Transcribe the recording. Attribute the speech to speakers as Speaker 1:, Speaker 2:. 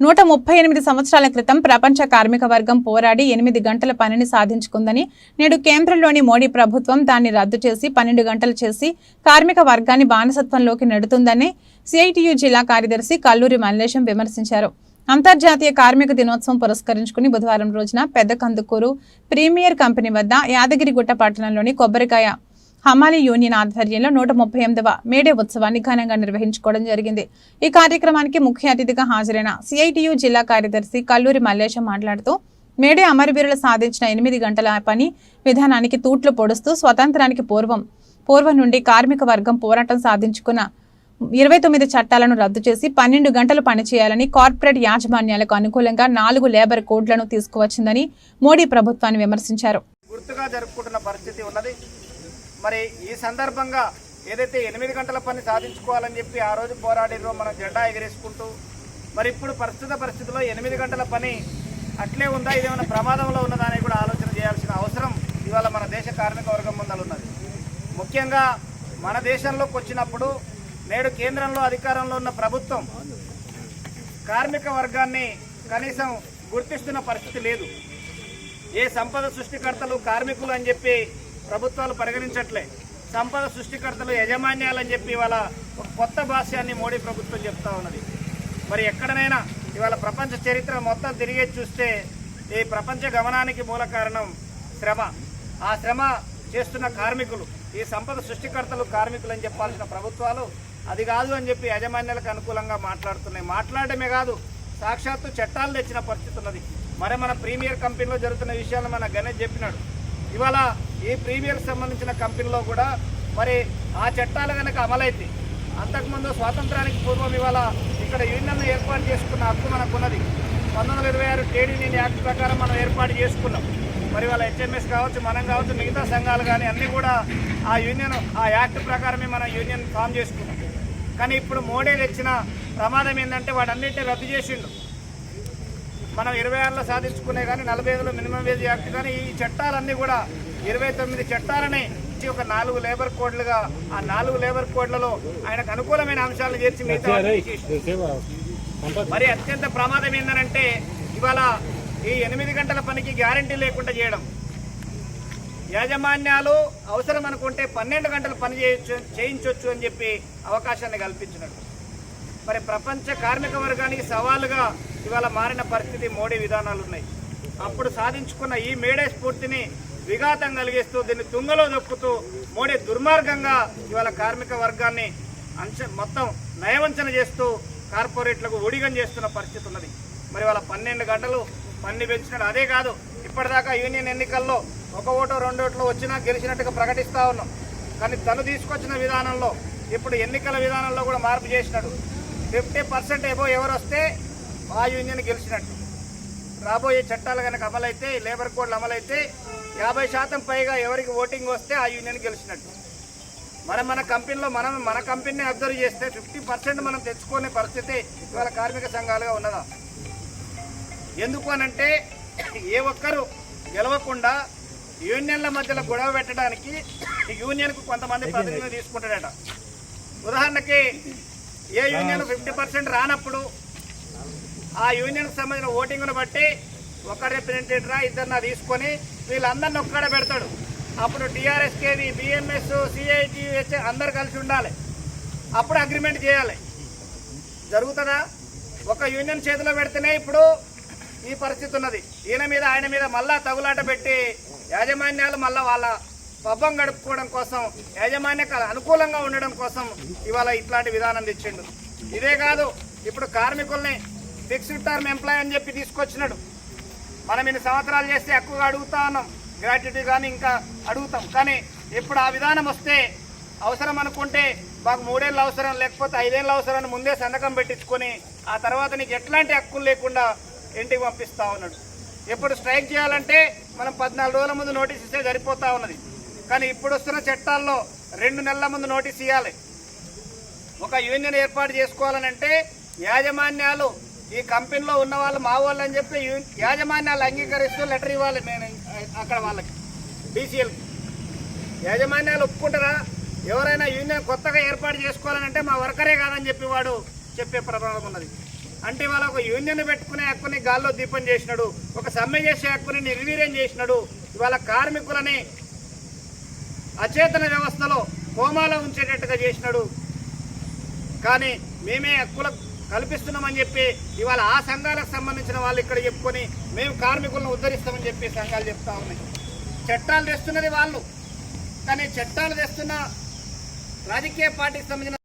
Speaker 1: నూట ముప్పై ఎనిమిది సంవత్సరాల క్రితం ప్రపంచ కార్మిక వర్గం పోరాడి ఎనిమిది గంటల పనిని సాధించుకుందని నేడు కేంద్రంలోని మోడీ ప్రభుత్వం దాన్ని రద్దు చేసి పన్నెండు గంటలు చేసి కార్మిక వర్గాన్ని బానిసత్వంలోకి నెడుతుందని సిఐటియు జిల్లా కార్యదర్శి కల్లూరి మల్లేశం విమర్శించారు. అంతర్జాతీయ కార్మిక దినోత్సవం పురస్కరించుకుని బుధవారం రోజున పెద్ద కందుకూరు ప్రీమియర్ కంపెనీ వద్ద యాదగిరిగుట్ట పట్టణంలోని కొబ్బరికాయ హమాలి యూనియన్ ఆధ్వర్యంలో నూట ముప్పై ఎనిమిదవ మేడే ఉత్సవాన్ని ఘనంగా నిర్వహించుకోవడం జరిగింది. ఈ కార్యక్రమానికి ముఖ్య అతిథిగా హాజరైన సిఐటియు జిల్లా కార్యదర్శి కల్లూరి మల్లేశం మాట్లాడుతూ మేడే అమరవీరులు సాధించిన ఎనిమిది గంటల పని విధానానికి తూట్లు పొడుస్తూ స్వతంత్రానికి పూర్వం పూర్వం నుండి కార్మిక వర్గం పోరాటం సాధించుకున్న ఇరవై తొమ్మిది చట్టాలను రద్దు చేసి పన్నెండు గంటలు పనిచేయాలని కార్పొరేట్ యాజమాన్యాలకు అనుకూలంగా నాలుగు లేబర్ కోడ్లను తీసుకువచ్చిందని మోడీ ప్రభుత్వాన్ని విమర్శించారు.
Speaker 2: గుర్తుగా జరుపుకుంటున్న పరిస్థితి ఉన్నది. మరి ఈ సందర్భంగా ఏదైతే ఎనిమిది గంటల పని సాధించుకోవాలని చెప్పి ఆ రోజు పోరాడిరో మనం జెండా ఎగిరేసుకుంటూ మరి ఇప్పుడు ప్రస్తుత పరిస్థితిలో ఎనిమిది గంటల పని అట్లే ఉందా? ఇదేమైనా ప్రమాదంలో ఉన్నదా అని కూడా ఆలోచన చేయాల్సిన అవసరం ఇవాళ మన దేశ కార్మిక వర్గం ముందలు ఉన్నది. ముఖ్యంగా మన దేశంలోకి వచ్చినప్పుడు నేడు కేంద్రంలో అధికారంలో ఉన్న ప్రభుత్వం కార్మిక వర్గాన్ని కనీసం గుర్తిస్తున్న పరిస్థితి లేదు. ఏ సంపద సృష్టికర్తలు కార్మికులు అని చెప్పి ప్రభుత్వాలు పరిగణించట్లే. సంపద సృష్టికర్తలు యజమాన్యాలని చెప్పి ఇవాళ ఒక కొత్త భాష్యాన్ని మోడీ ప్రభుత్వం చెప్తా ఉన్నది. మరి ఎక్కడనైనా ఇవాళ ప్రపంచ చరిత్ర మొత్తం తిరిగే చూస్తే ఈ ప్రపంచ గమనానికి మూల కారణం శ్రమ. ఆ శ్రమ చేస్తున్న కార్మికులు ఈ సంపద సృష్టికర్తలు కార్మికులు అని చెప్పాల్సిన ప్రభుత్వాలు అది కాదు అని చెప్పి యాజమాన్యాలకు అనుకూలంగా మాట్లాడుతున్నాయి. మాట్లాడమే కాదు సాక్షాత్తు చట్టాలు తెచ్చిన పరిస్థితి ఉన్నది. మరి మన ప్రీమియర్ కంపెనీలో జరుగుతున్న విషయాలు మన గణేష్ చెప్పినాడు. ఇవాళ ఈ ప్రీమియర్ సంబంధించిన కంపెనీలో కూడా మరి ఆ చట్టాలు కనుక అమలైతే అంతకుముందు స్వాతంత్రానికి పూర్వం ఇవాళ ఇక్కడ యూనియన్ ఏర్పాటు చేసుకున్న హక్కు మనకున్నది. పంతొమ్మిది వందల ఇరవై ఆరు ట్రేడ్ యూనియన్ యాక్ట్ ప్రకారం మనం ఏర్పాటు చేసుకున్నాం. మరి వాళ్ళ హెచ్ఎంఎస్ కావచ్చు మనం కావచ్చు మిగతా సంఘాలు కానీ అన్నీ కూడా ఆ యూనియన్ ఆ యాక్ట్ ప్రకారమే మనం యూనియన్ ఫామ్ చేసుకున్నాం. కానీ ఇప్పుడు మోడీ తెచ్చిన ప్రమాదం ఏంటంటే వాడన్నింటినీ రద్దు చేసిండు. మనం ఇరవై ఆరులో సాధించుకునే కానీ నలభై ఐదులో మినిమం వేజ్ యాక్ట్ కానీ ఈ చట్టాలన్నీ కూడా ఇరవై తొమ్మిది చట్టాలని ఇచ్చి ఒక నాలుగు లేబర్ కోడ్లుగా ఆ నాలుగు లేబర్ కోడ్లలో ఆయనకు అనుకూలమైన అంశాలను చేర్చి మిగతా. మరి అత్యంత ప్రమాదం ఏంటంటే ఇవాళ ఈ ఎనిమిది గంటల పనికి గ్యారంటీ లేకుండా చేయడం యాజమాన్యాలు అవసరం అనుకుంటే పన్నెండు గంటలు పని చేయొచ్చు చేయించవచ్చు అని చెప్పి అవకాశాన్ని కల్పించినట్టు మరి ప్రపంచ కార్మిక వర్గానికి సవాలుగా ఇవాళ మారిన పరిస్థితి మోడీ విధానాలు ఉన్నాయి. అప్పుడు సాధించుకున్న ఈ మేడే స్ఫూర్తిని విఘాతం కలిగిస్తూ దీన్ని తుంగలో దొక్కుతూ మోడీ దుర్మార్గంగా ఇవాళ కార్మిక వర్గాన్ని అంశ మొత్తం నయవంచన చేస్తూ కార్పొరేట్లకు ఒడిగం చేస్తున్న పరిస్థితి ఉన్నది. మరి వాళ్ళ పన్నెండు గంటలు పన్ని పెంచినాడు. అదే కాదు ఇప్పటిదాకా యూనియన్ ఎన్నికల్లో ఒక ఓటో రెండు ఓట్లు వచ్చినా గెలిచినట్టుగా ప్రకటిస్తూ ఉన్నాం. కానీ తను తీసుకొచ్చిన విధానంలో ఇప్పుడు ఎన్నికల విధానంలో కూడా మార్పు చేసినాడు. ఫిఫ్టీ పర్సెంట్ ఎవరు వస్తే ఆ యూనియన్ గెలిచినట్టు. రాబోయే చట్టాలు కనుక అమలైతే లేబర్ కోడ్లు అమలైతే యాభై శాతం పైగా ఎవరికి ఓటింగ్ వస్తే ఆ యూనియన్ గెలిచినట్టు. మనం మన కంపెనీలో మనం మన కంపెనీని అబ్జర్వ్ చేస్తే ఫిఫ్టీ పర్సెంట్ మనం తెచ్చుకునే పరిస్థితి ఇవాళ కార్మిక సంఘాలుగా ఉన్నదా? ఎందుకు అనంటే ఏ ఒక్కరు గెలవకుండా యూనియన్ల మధ్యలో గొడవ పెట్టడానికి యూనియన్కు కొంతమంది ప్రతినిధులు తీసుకుంటాడట ఉదాహరణకి ఏ యూనియన్ ఫిఫ్టీ పర్సెంట్ రానప్పుడు ఆ యూనియన్కి సంబంధించిన ఓటింగ్ను బట్టి ఒక రిప్రజెంటేటివ్రా ఇద్దరిన తీసుకొని వీళ్ళందరిని ఒక్కడ పెడతాడు. అప్పుడు టీఆర్ఎస్కేది బిఎంఎస్ సిఐటిహెచ్ అందరు కలిసి ఉండాలి. అప్పుడు అగ్రిమెంట్ చేయాలి. జరుగుతుందా? ఒక యూనియన్ చేతిలో పెడితేనే ఇప్పుడు ఈ పరిస్థితి ఉన్నది. ఈయన మీద ఆయన మీద మళ్ళా తగులాట పెట్టి యాజమాన్యాలు మళ్ళా వాళ్ళ పబ్బం గడుపుకోవడం కోసం యాజమాన్యకు అనుకూలంగా ఉండడం కోసం ఇవాళ ఇట్లాంటి విధానం తెచ్చిండు. ఇదే కాదు ఇప్పుడు కార్మికుల్ని ఫిక్స్డ్ టర్మ్ ఎంప్లాయ్ అని చెప్పి తీసుకొచ్చినాడు. మనం ఇన్ని సంవత్సరాలు చేస్తే ఎక్కువగా అడుగుతా ఉన్నాం. గ్రాట్యుటీ కానీ ఇంకా అడుగుతాం. కానీ ఇప్పుడు ఆ విధానం వస్తే అవసరం అనుకుంటే మాకు మూడేళ్ళు అవసరం లేకపోతే ఐదేళ్ళు అవసరం అని ముందే సంతకం పెట్టించుకొని ఆ తర్వాత నీకు ఎట్లాంటి హక్కులు లేకుండా ఇంటికి పంపిస్తా ఉన్నాడు. ఎప్పుడు స్ట్రైక్ చేయాలంటే మనం పద్నాలుగు రోజుల ముందు నోటీస్ ఇస్తే సరిపోతా ఉన్నది. కానీ ఇప్పుడు వస్తున్న చట్టాల్లో రెండు నెలల ముందు నోటీస్ ఇవ్వాలి ఒక యూనియన్ ఏర్పాటు చేసుకోవాలనంటే యాజమాన్యాలు ఈ కంపెనీలో ఉన్న వాళ్ళు మా వాళ్ళు అని చెప్పి యూ- యాజమాన్యాలు అంగీకరిస్తూ లెటర్ ఇవ్వాలి నేను అక్కడ వాళ్ళకి బీసీఎల్కి యాజమాన్యాలు ఒప్పుకుంటారా? ఎవరైనా యూనియన్ కొత్తగా ఏర్పాటు చేసుకోవాలంటే మా వర్కరే కాదని చెప్పి వాడు చెప్పే ప్రమాదం ఉన్నది. అంటే వాళ్ళ ఒక యూనియన్ పెట్టుకునే హక్కుని గాల్లో దీపం చేసినాడు ఒక సమ్మె చేసే హక్కుని నిర్వీర్యం చేసినాడు ఇవాళ కార్మికులని అచేతన వ్యవస్థలో కోమాలో ఉంచేటట్టుగా చేసినాడు. కానీ మేమే హక్కులకు కల్పిస్తున్నామని చెప్పి ఇవాళ ఆ సంఘాలకు సంబంధించిన వాళ్ళు ఇక్కడ చెప్పుకొని మేము కార్మికులను ఉద్ధరిస్తామని చెప్పి సంఘాలు చెప్తా ఉన్నాయి. చట్టాలు తెస్తున్నది వాళ్ళు. కానీ చట్టాలు తెస్తున్న రాజకీయ పార్టీకి సంబంధించిన